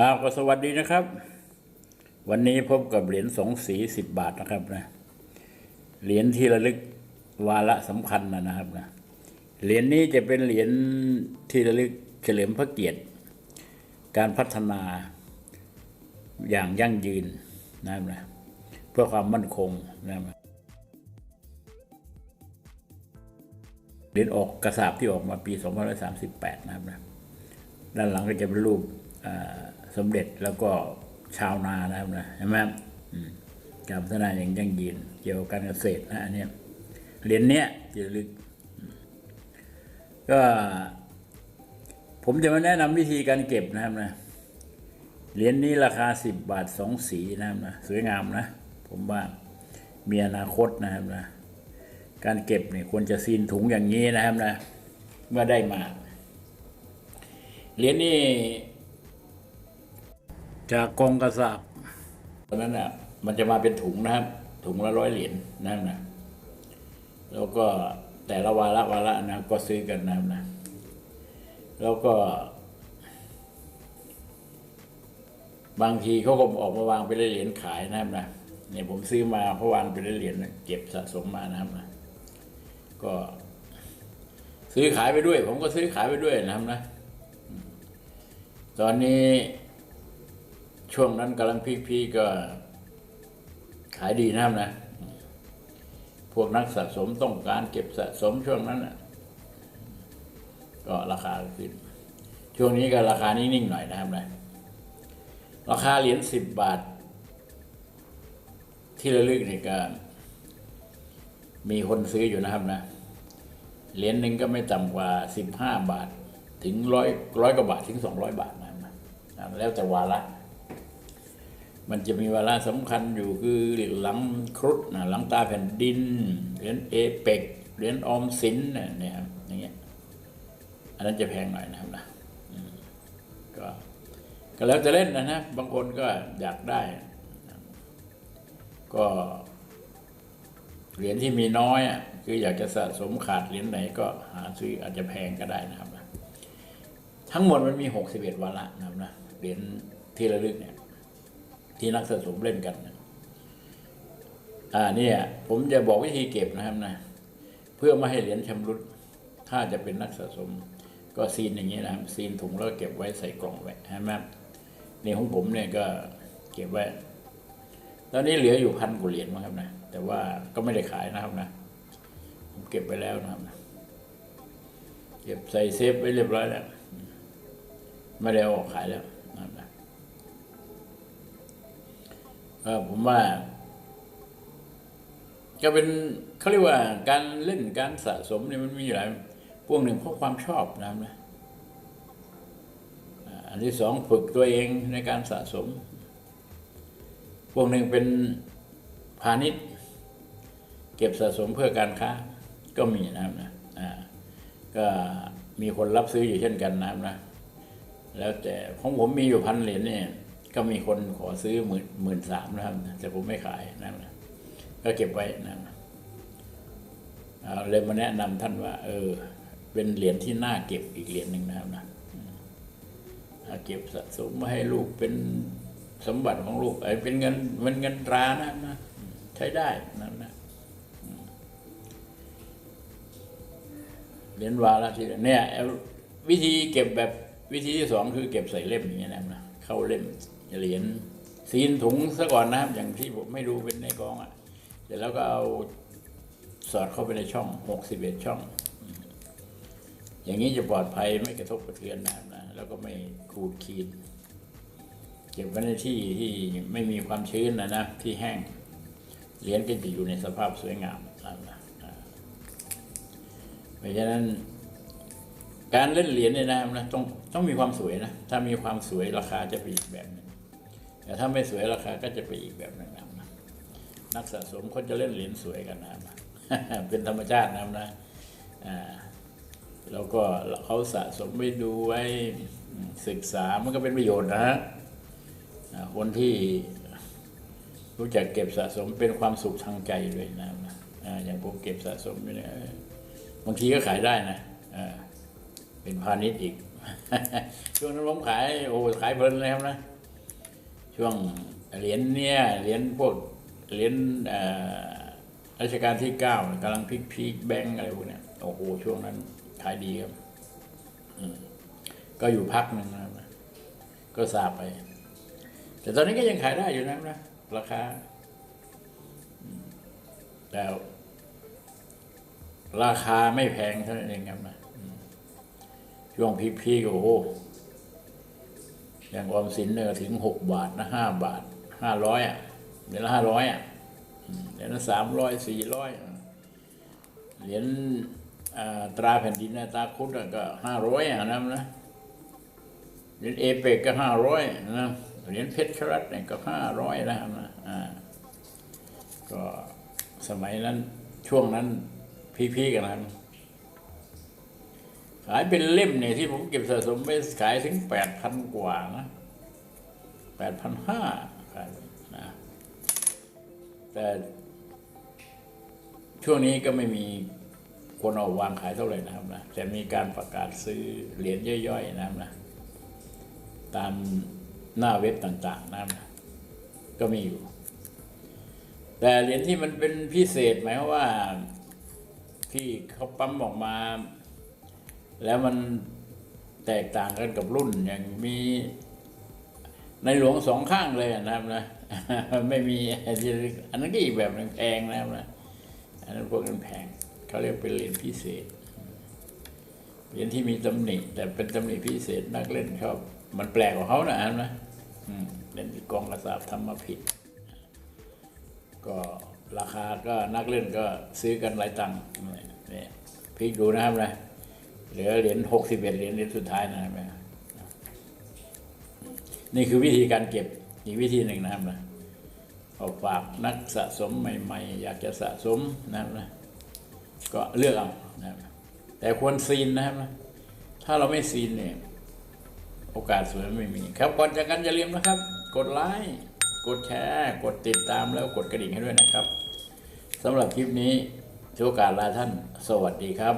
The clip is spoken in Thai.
อ้าวก็สวัสดีนะครับ วันนี้พบกับเหรียญสองสีสิบบาทนะครับนะเหรียญที่ระลึกวาระสำคัญนะนะครับนะเหรียญนี้จะเป็นเหรียญที่ระลึกเฉลิมพระเกียรติ การพัฒนาอย่างยั่งยืนนะครับนะเพื่อความมั่นคงนะครับนะเหรียญออกกระสาบที่ออกมาปี 2538 นะครับนะด้านหลังก็จะเป็นรูปอ่า สมเด็จแล้วก็ชาวนานะครับนะเห็นไหมครับการพัฒนาอย่างยั่งยืนเกี่ยวกับการเกษตรนะอันนี้เหรียญเนี้ยที่ระลึกอืมก็ผมจะมาแนะนำวิธีการเก็บนะครับนะเหรียญนี้ราคาสิบบาทสองสีนะครับนะสวยงามนะ ผมว่ามีอนาคตนะครับนะการเก็บเนี่ยควรจะซีนถุงอย่างนี้นะครับนะเมื่อได้มาเหรียญนี่ จากกองกระสาบตอนนั้นอะมันจะมาเป็นถุงนะครับ ถุงละร้อยเหรียญนะครับนะแล้วก็แต่ละวาระวาระนะก็ซื้อกันนะครับนะแล้วก็ บางทีเขาก็ออกมาวางเป็นเหรียญขายนะครับนะเนี่ยผมซื้อมาเพราะวางเป็นเหรียญนะเก็บสะสมมานะครับนะก็ซื้อขายไปด้วย ผมก็ซื้อขายไปด้วยนะครับนะ ตอนนี้ ช่วงนั้นกำลังพีคๆก็ขายดีนะครับนะ พวกนักสะสมต้องการเก็บสะสมช่วงนั้นน่ะ ก็ราคาขึ้น ช่วงนี้ก็ราคานิ่งๆหน่อยนะครับนะ ราคาเหรียญสิบบาท ที่ระลึกนี่ก็มีคนซื้ออยู่นะครับนะ เหรียญหนึ่งก็ไม่ต่ำกว่าสิบห้าบาท ถึงร้อยร้อยกว่าบาทถึงสองร้อยบาทนะครับนะอ่าแล้วแต่วาระ มันจะมีเวลาสำคัญอยู่คือหลังครุฑนะหลังตาแผ่นดินเหรียญเอเปกเหรียญออมสินเนี่ยครับอย่างเงี้ยอันนั้นจะแพงหน่อยนะครับนะก็ก็แล้วจะเล่นนะนะบางคนก็อยากได้ ก็เหรียญที่มีน้อยอะคืออยากจะสะสมขาดเหรียญไหนก็หาซื้ออาจจะแพงก็ได้นะครับนะทั้งหมดมันมีหกสิบเอ็ดวาระนะครับนะเหรียญที่ระลึกเนี่ย ที่นักสะสมเล่นกันอ่าเนี่ย ผมจะบอกวิธีเก็บนะครับนะ เพื่อไม่ให้เหรียญชำรุด ถ้าจะเป็นนักสะสม ก็ซีนอย่างนี้นะครับ ซีนถุงแล้วเก็บไว้ใส่กล่องไว้ใช่ไหมในของผมเนี่ยก็เก็บไว้ ตอนนี้เหลืออยู่พันกว่าเหรียญมั้งครับนะ แต่ว่าก็ไม่ได้ขายนะครับนะ ผมเก็บไปแล้วนะครับนะเก็บใส่เซฟไว้เรียบร้อยแล้ว ไม่ได้ออกขายแล้ว ผมว่า ก็เป็นเขาเรียกว่าการเล่นการสะสมเนี่ยมันมีหลายพวกหนึ่งเพราะความชอบนะครับนะอันที่สองฝึกตัวเองในการสะสม พวกหนึ่งเป็นพาณิชย์ เก็บสะสมเพื่อการค้า ก็มีนะครับนะอ่าก็มีคนรับซื้ออยู่เช่นกันนะครับนะ แล้วแต่ของผมมีอยู่พันเหรียญเนี่ย ก็มีคนขอซื้อหมื่นหมื่นสามนะครับ แต่ผมไม่ขายนะครับก็เก็บไว้นะเลยมาแนะนำท่านว่า เออ เป็นเหรียญที่น่าเก็บอีกเหรียญหนึ่งนะครับนะเก็บสะสมมาให้ลูกเป็นสมบัติของลูกไอ้เป็นเงินเป็นเงินตรานะนะ ใช้ได้นะนะเหรียญวาระที่เนี่ยวิธีเก็บแบบวิธีที่สองคือเก็บใส่เล่มอย่างเงี้ยนะครับนะเข้าเล่ม เหรียญซีนถุงซะก่อนนะครับ อย่างที่ผมไม่ดูเป็นในกองอะเสร็จแล้วก็เอาสอดเข้าไปในช่องหกสิบเอ็ดช่อง อย่างนี้จะปลอดภัยไม่กระทบกระเทือนนะครับนะแล้วก็ไม่ขูดขีดเก็บไว้ในที่ที่ไม่มีความชื้นนะนะที่แห้งเหรียญก็จะอยู่ในสภาพสวยงามนะนะเพราะฉะนั้นการเล่นเหรียญเนี่ยนะครับนะต้องต้องมีความสวยนะ ถ้ามีความสวยราคาจะไปอีกแบบนึง แต่ถ้าไม่สวยราคาก็จะไปอีกแบบหนึ่งนะนะนักสะสมเขาจะเล่นเหรียญสวยกันนะครับนะเป็นธรรมชาตินะนะแล้วก็เขาสะสมไว้ดูไว้ศึกษามันก็เป็นประโยชน์นะฮะคนที่รู้จักเก็บสะสมเป็นความสุขทางใจเลยนะอ่าอย่างผมเก็บสะสมเนี่ยบางทีก็ขายได้นะเป็นพาณิชย์อีกช่วงนั้นผมขายโอ้ขายเพลินเลยครับนะ ช่วงเหรียญเนี่ยเหรียญพวกเหรียญรัชกาลที่เก้ากำลังพลิกพีคแบงอะไรพวกเนี้ยโอ้โหช่วงนั้นขายดีครับอืมก็อยู่พักหนึ่งนะก็ทราบไป แต่ตอนนี้ก็ยังขายได้อยู่นะนะราคาแต่ราคาไม่แพงเท่านั้นเองครับนะช่วงพีคๆโอ้โห อย่างออมสินเนี่ยถึงหกบาทนะห้าบาทห้าร้อยอะเหรียญละห้าร้อยอะเหรียญละสามร้อยสี่ร้อยเหรียญอ่าตราแผ่นดินนะตราคุดก็ห้าร้อยอะนะนะเหรียญเอเปกก็ห้าร้อยนะเหรียญเพชรชรัตเนี่ยก็ห้าร้อยนะครับนะอ่าก็สมัยนั้นช่วงนั้นพีๆกันนะ ขายเป็นเล่มเนี่ยที่ผมเก็บสะสมไปขายถึงแปดพันกว่านะแปดพันห้าขายนะแต่ช่วงนี้ก็ไม่มีคนเอาวางขายเท่าไหร่นะครับนะแต่มีการประกาศซื้อเหรียญย่อยๆนะครับนะตามหน้าเว็บต่างๆนะครับนะก็มีอยู่ แต่เหรียญที่มันเป็นพิเศษหมายความว่าที่เขาปั๊มออกมา แล้วมันแตกต่างกันกับรุ่นอย่างมีในหลวงสองข้างเลยนะครับนะไม่มีอันนั้นก็อีกแบบหนึงแพงนะครับนะอันนั้นพวกนั้นแพงเขาเรียกเป็นเหรียญพิเศษเหรียญที่มีตำหนิแต่เป็นตำหนิพิเศษนักเล่นชอบมันแปลกกว่าเขานะอันนะเล่นที่กองกระสาบทำมาผิด ก็ราคาก็นักเล่นก็ซื้อกันหลายตังค์เนี่ยพลิกดูนะครับนะ เหลือเหรียญหกสิบเอ็ดเหรียญเหรียญสุดท้ายนะครับนะนี่คือวิธีการเก็บอีกวิธีหนึ่งนะครับนะเอาฝากนักสะสมใหม่ ๆ อยากจะสะสมนะครับนะก็เลือกเอานะครับแต่ควรซีนนะครับนะถ้าเราไม่ซีนเนี่ยโอกาสสวยไม่มี ครับก่อนจากกันอย่าลืมนะครับ กดไลค์กดแชร์กดติดตามแล้วกดกระดิ่งให้ด้วยนะครับสำหรับคลิปนี้ถือโอกาสลาท่าน สวัสดีครับ